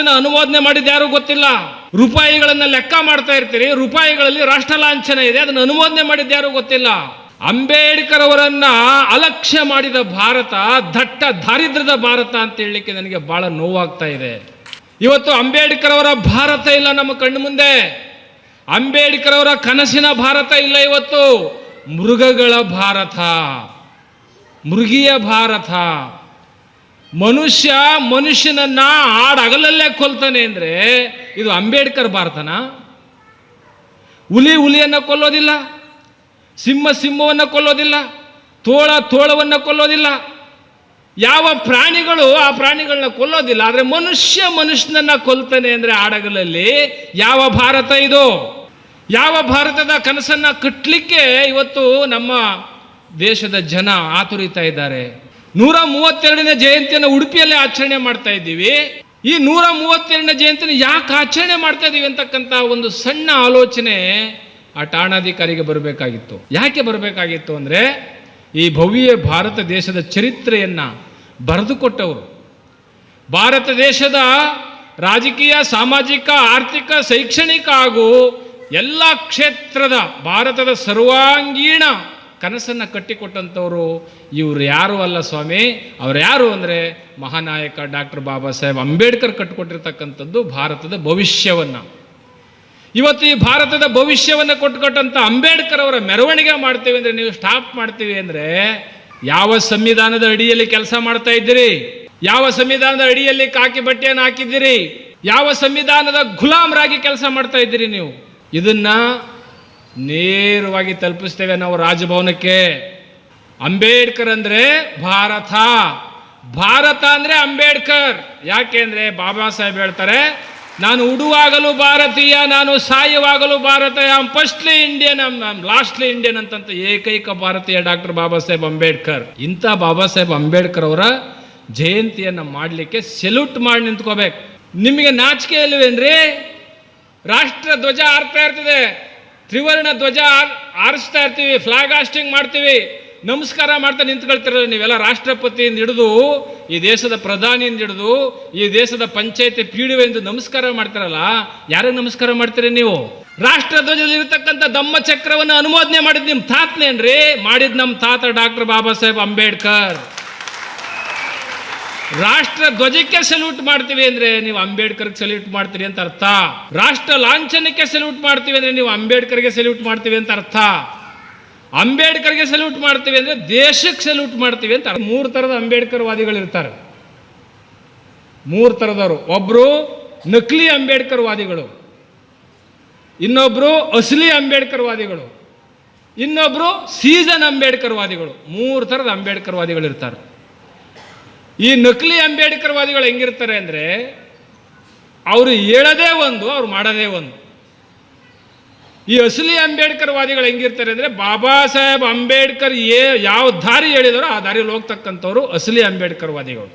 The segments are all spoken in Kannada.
ಲಾಂಛನ ಅನುಮೋದನೆ ಮಾಡಿದ ಯಾರು ಗೊತ್ತಿಲ್ಲ? ರೂಪಾಯಿಗಳನ್ನ ಲೆಕ್ಕ ಮಾಡ್ತಾ ಇರ್ತೀರಿ, ರೂಪಾಯಿಗಳಲ್ಲಿ ರಾಷ್ಟ್ರ ಲಾಂಛನ ಇದೆ, ಅದನ್ನು ಅನುಮೋದನೆ ಮಾಡಿದ ಯಾರು ಗೊತ್ತಿಲ್ಲ? ಅಂಬೇಡ್ಕರ್ ಅವರನ್ನ ಅಲಕ್ಷ್ಯ ಮಾಡಿದ ಭಾರತ, ದಟ್ಟ ದಾರಿದ್ರ್ಯದ ಭಾರತ ಅಂತ ಹೇಳಲಿಕ್ಕೆ ನನಗೆ ಬಹಳ ನೋವಾಗ್ತಾ ಇದೆ. ಇವತ್ತು ಅಂಬೇಡ್ಕರ್ ಅವರ ಭಾರತ ಇಲ್ಲ ನಮ್ಮ ಕಣ್ಣು ಮುಂದೆ. ಅಂಬೇಡ್ಕರ್ ಅವರ ಕನಸಿನ ಭಾರತ ಇಲ್ಲ ಇವತ್ತು. ಮೃಗಗಳ ಭಾರತ, ಮೃಗೀಯ ಭಾರತ. ಮನುಷ್ಯ ಮನುಷ್ಯನನ್ನ ಆಡಗಲಲ್ಲೇ ಕೊಲ್ತಾನೆ ಅಂದ್ರೆ ಇದು ಅಂಬೇಡ್ಕರ್ ಭಾರತನ? ಹುಲಿ ಹುಲಿಯನ್ನು ಕೊಲ್ಲೋದಿಲ್ಲ, ಸಿಂಹ ಸಿಂಹವನ್ನು ಕೊಲ್ಲೋದಿಲ್ಲ, ತೋಳ ತೋಳವನ್ನು ಕೊಲ್ಲೋದಿಲ್ಲ. ಯಾವ ಪ್ರಾಣಿಗಳು ಆ ಪ್ರಾಣಿಗಳನ್ನ ಕೊಲ್ಲೋದಿಲ್ಲ, ಆದರೆ ಮನುಷ್ಯ ಮನುಷ್ಯನನ್ನ ಕೊಲ್ತಾನೆ ಅಂದ್ರೆ ಆಡಗಲಲ್ಲಿ ಯಾವ ಭಾರತ ಇದು? ಯಾವ ಭಾರತದ ಕನಸನ್ನ ಕಟ್ಟಲಿಕ್ಕೆ ಇವತ್ತು ನಮ್ಮ ದೇಶದ ಜನ ಆತುರಿತಾ ಇದ್ದಾರೆ? ನೂರ ಮೂವತ್ತೆರಡನೇ ಜಯಂತಿಯನ್ನು ಉಡುಪಿಯಲ್ಲಿ ಆಚರಣೆ ಮಾಡ್ತಾ ಇದ್ದೀವಿ. ಈ ನೂರ ಮೂವತ್ತೆರಡನೇ ಜಯಂತಿನ ಯಾಕೆ ಆಚರಣೆ ಮಾಡ್ತಾ ಇದ್ದೀವಿ ಅಂತಕ್ಕಂಥ ಒಂದು ಸಣ್ಣ ಆಲೋಚನೆ ಆ ಠಾಣಾಧಿಕಾರಿಗೆ ಬರಬೇಕಾಗಿತ್ತು. ಯಾಕೆ ಬರಬೇಕಾಗಿತ್ತು ಅಂದರೆ ಈ ಭವ್ಯ ಭಾರತ ದೇಶದ ಚರಿತ್ರೆಯನ್ನು ಬರೆದುಕೊಟ್ಟವರು ಭಾರತ ದೇಶದ ರಾಜಕೀಯ, ಸಾಮಾಜಿಕ, ಆರ್ಥಿಕ, ಶೈಕ್ಷಣಿಕ ಹಾಗೂ ಎಲ್ಲ ಕ್ಷೇತ್ರದ ಭಾರತದ ಸರ್ವಾಂಗೀಣ ಕನಸನ್ನು ಕಟ್ಟಿಕೊಟ್ಟಂಥವರು ಇವರು ಯಾರು ಅಲ್ಲ ಸ್ವಾಮಿ, ಅವ್ರು ಯಾರು ಅಂದರೆ ಮಹಾನಾಯಕ ಡಾಕ್ಟರ್ ಬಾಬಾ ಸಾಹೇಬ್ ಅಂಬೇಡ್ಕರ್ ಕಟ್ಟಿಕೊಟ್ಟಿರ್ತಕ್ಕಂಥದ್ದು ಭಾರತದ ಭವಿಷ್ಯವನ್ನು. ಇವತ್ತು ಈ ಭಾರತದ ಭವಿಷ್ಯವನ್ನು ಕೊಟ್ಟುಕೊಟ್ಟಂಥ ಅಂಬೇಡ್ಕರ್ ಅವರ ಮೆರವಣಿಗೆ ಮಾಡ್ತೀವಿ ಅಂದರೆ ನೀವು ಸ್ಟಾಪ್ ಮಾಡ್ತೀವಿ ಅಂದರೆ ಯಾವ ಸಂವಿಧಾನದ ಅಡಿಯಲ್ಲಿ ಕೆಲಸ ಮಾಡ್ತಾ ಇದ್ದೀರಿ? ಯಾವ ಸಂವಿಧಾನದ ಅಡಿಯಲ್ಲಿ ಕಾಕಿ ಬಟ್ಟೆಯನ್ನು ಹಾಕಿದ್ದೀರಿ? ಯಾವ ಸಂವಿಧಾನದ ಗುಲಾಮರಾಗಿ ಕೆಲಸ ಮಾಡ್ತಾ ಇದ್ದೀರಿ ನೀವು? ಇದನ್ನ ನೇರವಾಗಿ ತಲುಪಿಸ್ತೇವೆ ನಾವು ರಾಜಭವನಕ್ಕೆ. ಅಂಬೇಡ್ಕರ್ ಅಂದ್ರೆ ಭಾರತ. ಭಾರತ ಅಂದ್ರೆ ಅಂಬೇಡ್ಕರ್. ಯಾಕೆ ಅಂದ್ರೆ ಬಾಬಾ ಸಾಹೇಬ್ ಹೇಳ್ತಾರೆ, ನಾನು ಉಡುವಾಗಲೂ ಭಾರತೀಯ, ನಾನು ಸಾಯುವಾಗಲೂ ಭಾರತೀಯ ಫಸ್ಟ್ಲಿ ಇಂಡಿಯನ್ ಲಾಸ್ಟ್ಲಿ ಇಂಡಿಯನ್ ಅಂತಂತ ಏಕೈಕ ಭಾರತೀಯ ಡಾಕ್ಟರ್ ಬಾಬಾ ಸಾಹೇಬ್ ಅಂಬೇಡ್ಕರ್. ಇಂಥ ಬಾಬಾ ಸಾಹೇಬ್ ಅಂಬೇಡ್ಕರ್ ಅವರ ಜಯಂತಿಯನ್ನು ಮಾಡಲಿಕ್ಕೆ ಸೆಲ್ಯೂಟ್ ಮಾಡಿ ನಿಂತ್ಕೋಬೇಕು. ನಿಮಗೆ ನಾಚಿಕೆ ಇಲ್ವೇನ್ರಿ? ರಾಷ್ಟ್ರ ಧ್ವಜ ಹಾರ್ತಾ ಇರ್ತದೆ. ತ್ರಿವರ್ಣ ಧ್ವಜ ಆರಿಸ್ತಾ ಇರ್ತೀವಿ ಫ್ಲಾಗ್ ಹಾಸ್ಟಿಂಗ್ ಮಾಡ್ತೀವಿ. ನಮಸ್ಕಾರ ಮಾಡ್ತಾ ನಿಂತ್ಕೊಳ್ತಿರಲ್ಲ ನೀವೆಲ್ಲ ರಾಷ್ಟ್ರಪತಿಯಿಂದ ಹಿಡಿದು, ಈ ದೇಶದ ಪ್ರಧಾನಿಯಿಂದ ಹಿಡಿದು, ಈ ದೇಶದ ಪಂಚಾಯತಿ ಪೀಡುವೆಂದು ನಮಸ್ಕಾರ ಮಾಡ್ತಾರಲ್ಲ ಯಾರಿಗೆ ನಮಸ್ಕಾರ ಮಾಡ್ತೀರಿ ನೀವು? ರಾಷ್ಟ್ರ ಧ್ವಜದಲ್ಲಿ ಇರತಕ್ಕಂಥ ದಮ್ಮ ಚಕ್ರವನ್ನು ಅನುಮೋದನೆ ಮಾಡಿದ್ ನಿಮ್ಮ ತಾತನೇನ್ರಿ? ಮಾಡಿದ ನಮ್ಮ ತಾತ ಡಾಕ್ಟರ್ ಬಾಬಾ ಸಾಹೇಬ್ ಅಂಬೇಡ್ಕರ್. ರಾಷ್ಟ್ರ ಧ್ವಜಕ್ಕೆ ಸಲ್ಯೂಟ್ ಮಾಡ್ತೀವಿ ಅಂದ್ರೆ ನೀವು ಅಂಬೇಡ್ಕರ್ಗೆ ಸಲ್ಯೂಟ್ ಮಾಡ್ತೀರಿ ಅಂತ ಅರ್ಥ. ರಾಷ್ಟ್ರ ಲಾಂಛನಕ್ಕೆ ಸಲ್ಯೂಟ್ ಮಾಡ್ತೀವಿ ಅಂದ್ರೆ ನೀವು ಅಂಬೇಡ್ಕರ್ಗೆ ಸಲ್ಯೂಟ್ ಮಾಡ್ತೀವಿ ಅಂತ ಅರ್ಥ. ಅಂಬೇಡ್ಕರ್ಗೆ ಸಲ್ಯೂಟ್ ಮಾಡ್ತೀವಿ ಅಂದ್ರೆ ದೇಶಕ್ಕೆ ಸಲ್ಯೂಟ್ ಮಾಡ್ತೀವಿ ಅಂತ. ಮೂರು ಥರದ ಅಂಬೇಡ್ಕರ್ ವಾದಿಗಳು ಇರ್ತಾರೆ ಮೂರು ಥರದವರು ಒಬ್ರು ನಕಲಿ ಅಂಬೇಡ್ಕರ್ ವಾದಿಗಳು ಇನ್ನೊಬ್ರು ಅಸಲಿ ಅಂಬೇಡ್ಕರ್ ವಾದಿಗಳು ಇನ್ನೊಬ್ರು ಸೀಸನ್ ಅಂಬೇಡ್ಕರ್ ವಾದಿಗಳು ಮೂರು ಥರದ ಅಂಬೇಡ್ಕರ್ ವಾದಿಗಳು ಇರ್ತಾರೆ ಈ ನಕಲಿ ಅಂಬೇಡ್ಕರ್ ವಾದಿಗಳು ಹೆಂಗಿರ್ತಾರೆ ಅಂದರೆ ಅವರು ಹೇಳೋದೇ ಒಂದು, ಅವ್ರು ಮಾಡೋದೇ ಒಂದು. ಈ ಅಸಲಿ ಅಂಬೇಡ್ಕರ್ ವಾದಿಗಳು ಹೆಂಗಿರ್ತಾರೆ ಅಂದರೆ ಬಾಬಾ ಸಾಹೇಬ್ ಅಂಬೇಡ್ಕರ್ ಏ ಯಾವ ದಾರಿ ಹೇಳಿದಾರೋ ಆ ದಾರಿಯಲ್ಲಿ ಹೋಗ್ತಕ್ಕಂಥವ್ರು ಅಸಲಿ ಅಂಬೇಡ್ಕರ್ ವಾದಿಗಳು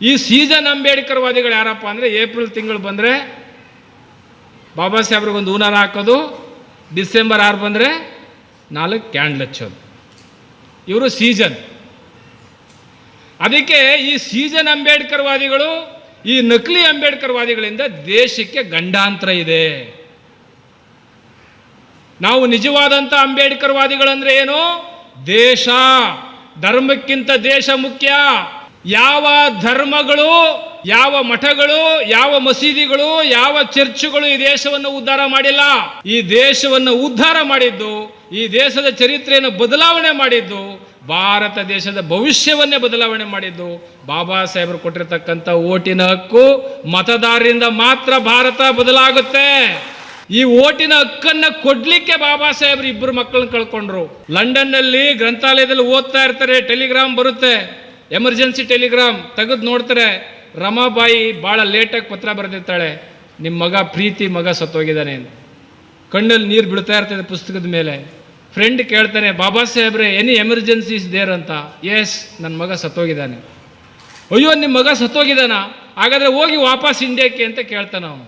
ಈ ಸೀಸನ್ ಅಂಬೇಡ್ಕರ್ ವಾದಿಗಳು ಯಾರಪ್ಪ ಅಂದರೆ ಏಪ್ರಿಲ್ ತಿಂಗಳು ಬಂದರೆ ಬಾಬಾ ಸಾಹೇಬ್ರಿಗೊಂದು ಊನಾರ ಹಾಕೋದು, ಡಿಸೆಂಬರ್ ಆರು ಬಂದರೆ ನಾಲ್ಕು ಕ್ಯಾಂಡ್ಲ್ ಹಚ್ಚೋದು. ಇವರು ಸೀಸನ್. ಅದಕ್ಕೆ ಈ ಸೀಸನ್ ಅಂಬೇಡ್ಕರ್ ವಾದಿಗಳು ಈ ನಕಲಿ ಅಂಬೇಡ್ಕರ್ ವಾದಿಗಳಿಂದ ದೇಶಕ್ಕೆ ಗಂಡಾಂತರ ಇದೆ. ನಾವು ನಿಜವಾದಂಥ ಅಂಬೇಡ್ಕರ್ ವಾದಿಗಳಂದ್ರೆ ಏನು? ದೇಶ. ಧರ್ಮಕ್ಕಿಂತ ದೇಶ ಮುಖ್ಯ. ಯಾವ ಧರ್ಮಗಳು ಯಾವ ಮಠಗಳು, ಯಾವ ಮಸೀದಿಗಳು, ಯಾವ ಚರ್ಚುಗಳು ಈ ದೇಶವನ್ನು ಉದ್ಧಾರ ಮಾಡಿಲ್ಲ? ಈ ದೇಶವನ್ನು ಉದ್ಧಾರ ಮಾಡಿದ್ದು, ಈ ದೇಶದ ಚರಿತ್ರೆಯನ್ನು ಬದಲಾವಣೆ ಮಾಡಿದ್ದು, ಭಾರತ ದೇಶದ ಭವಿಷ್ಯವನ್ನೇ ಬದಲಾವಣೆ ಮಾಡಿದ್ದು. ಬಾಬಾ ಸಾಹೇಬರು ಕೊಟ್ಟಿರ್ತಕ್ಕಂಥ ಓಟಿನ ಹಕ್ಕು ಮತದಾರರಿಂದ ಮಾತ್ರ ಭಾರತ ಬದಲಾಗುತ್ತೆ. ಈ ಓಟಿನ ಹಕ್ಕನ್ನ ಕೊಡ್ಲಿಕ್ಕೆ ಬಾಬಾ ಸಾಹೇಬ್ರು ಇಬ್ಬರು ಮಕ್ಕಳನ್ನ ಕಳ್ಕೊಂಡ್ರು. ಲಂಡನ್ನಲ್ಲಿ ಗ್ರಂಥಾಲಯದಲ್ಲಿ ಓದ್ತಾ ಇರ್ತಾರೆ, ಟೆಲಿಗ್ರಾಮ್ ಬರುತ್ತೆ. ಎಮರ್ಜೆನ್ಸಿ ಟೆಲಿಗ್ರಾಮ್ ತೆಗೆದು ನೋಡ್ತಾರೆ. ರಮಾಬಾಯಿ ಭಾಳ ಲೇಟಾಗಿ ಪತ್ರ ಬರೆದಿರ್ತಾಳೆ. ನಿಮ್ಮ ಮಗ ಪ್ರೀತಿ, ಮಗ ಸತ್ತೋಗಿದ್ದಾನೆ ಅಂತ. ಕಣ್ಣಲ್ಲಿ ನೀರು ಬೀಳ್ತಾ ಇರ್ತದೆ ಪುಸ್ತಕದ ಮೇಲೆ. ಫ್ರೆಂಡ್ ಕೇಳ್ತಾನೆ, ಬಾಬಾ ಸಾಹೇಬ್ರೆ ಎನಿ ಎಮರ್ಜೆನ್ಸೀಸ್ ದೇರ್ ಅಂತ. ಎಸ್ ನನ್ನ ಮಗ ಸತ್ತೋಗಿದ್ದಾನೆ. ಅಯ್ಯೋ ನಿಮ್ಮ ಮಗ ಸತ್ತೋಗಿದ್ದಾನ? ಹಾಗಾದರೆ ಹೋಗಿ ವಾಪಸ್ ಇಂಡಿಯಾಕ್ಕೆ ಅಂತ ಕೇಳ್ತಾನೆ ಅವನು.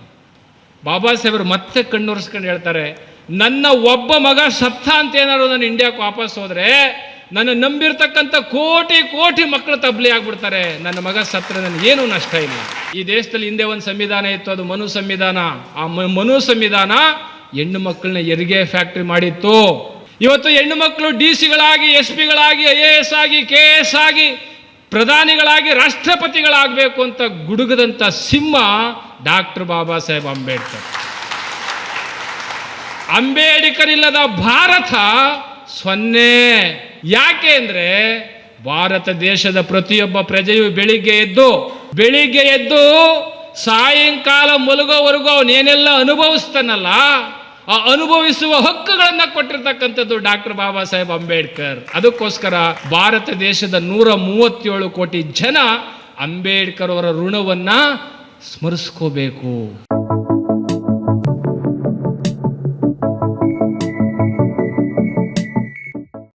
ಬಾಬಾ ಸಾಹೇಬ್ರು ಮತ್ತೆ ಕಣ್ಣೊರೆಸ್ಕೊಂಡು ಹೇಳ್ತಾರೆ, ನನ್ನ ಒಬ್ಬ ಮಗ ಸತ್ತ ಅಂತ ಏನಾದ್ರು ನಾನು ಇಂಡಿಯಾಕ್ಕೆ ವಾಪಸ್ ಹೋದ್ರೆ ನನ್ನ ನಂಬಿರ್ತಕ್ಕಂಥ ಕೋಟಿ ಕೋಟಿ ಮಕ್ಕಳು ತಬ್ಲಿ ಆಗ್ಬಿಡ್ತಾರೆ. ನನ್ನ ಮಗ ಸತ್ರ ಏನು ನಷ್ಟ ಇಲ್ಲ. ಈ ದೇಶದಲ್ಲಿ ಹಿಂದೆ ಒಂದು ಸಂವಿಧಾನ ಇತ್ತು, ಅದು ಮನು ಸಂವಿಧಾನ. ಆ ಮನು ಸಂವಿಧಾನ ಹೆಣ್ಣು ಮಕ್ಕಳನ್ನ ಎರಿಗೆ ಫ್ಯಾಕ್ಟ್ರಿ ಮಾಡಿತ್ತು. ಇವತ್ತು ಹೆಣ್ಣು ಮಕ್ಕಳು ಡಿ ಸಿಗಳಾಗಿ ಎಸ್ ಪಿಗಳಾಗಿ ಐ ಎ ಎಸ್ ಆಗಿ, ಕೆ ಎಸ್ ಆಗಿ ಪ್ರಧಾನಿಗಳಾಗಿ, ರಾಷ್ಟ್ರಪತಿಗಳಾಗಬೇಕು ಅಂತ ಗುಡುಗದಂಥ ಸಿಂಹ ಡಾಕ್ಟರ್ ಬಾಬಾ ಸಾಹೇಬ್ ಅಂಬೇಡ್ಕರ್. ಅಂಬೇಡ್ಕರ್ ಇಲ್ಲದ ಭಾರತ ಸೊನ್ನೆ. ಯಾಕೆ ಅಂದರೆ ಭಾರತ ದೇಶದ ಪ್ರತಿಯೊಬ್ಬ ಪ್ರಜೆಯು ಬೆಳಿಗ್ಗೆ ಎದ್ದು ಬೆಳಿಗ್ಗೆ ಎದ್ದು ಸಾಯಂಕಾಲ ಮಲಗೋವರೆಗೂ ಅವನೇನೆಲ್ಲ ಅನುಭವಿಸ್ತಾನಲ್ಲ, ಆ ಅನುಭವಿಸುವ ಹಕ್ಕುಗಳನ್ನು ಕೊಟ್ಟಿರ್ತಕ್ಕಂಥದ್ದು ಡಾಕ್ಟರ್ ಬಾಬಾ ಸಾಹೇಬ್ ಅಂಬೇಡ್ಕರ್. ಅದಕ್ಕೋಸ್ಕರ ಭಾರತ ದೇಶದ ನೂರ ಮೂವತ್ತೇಳು ಕೋಟಿ ಜನ ಅಂಬೇಡ್ಕರ್ ಅವರ ಋಣವನ್ನು ಸ್ಮರಿಸ್ಕೋಬೇಕು.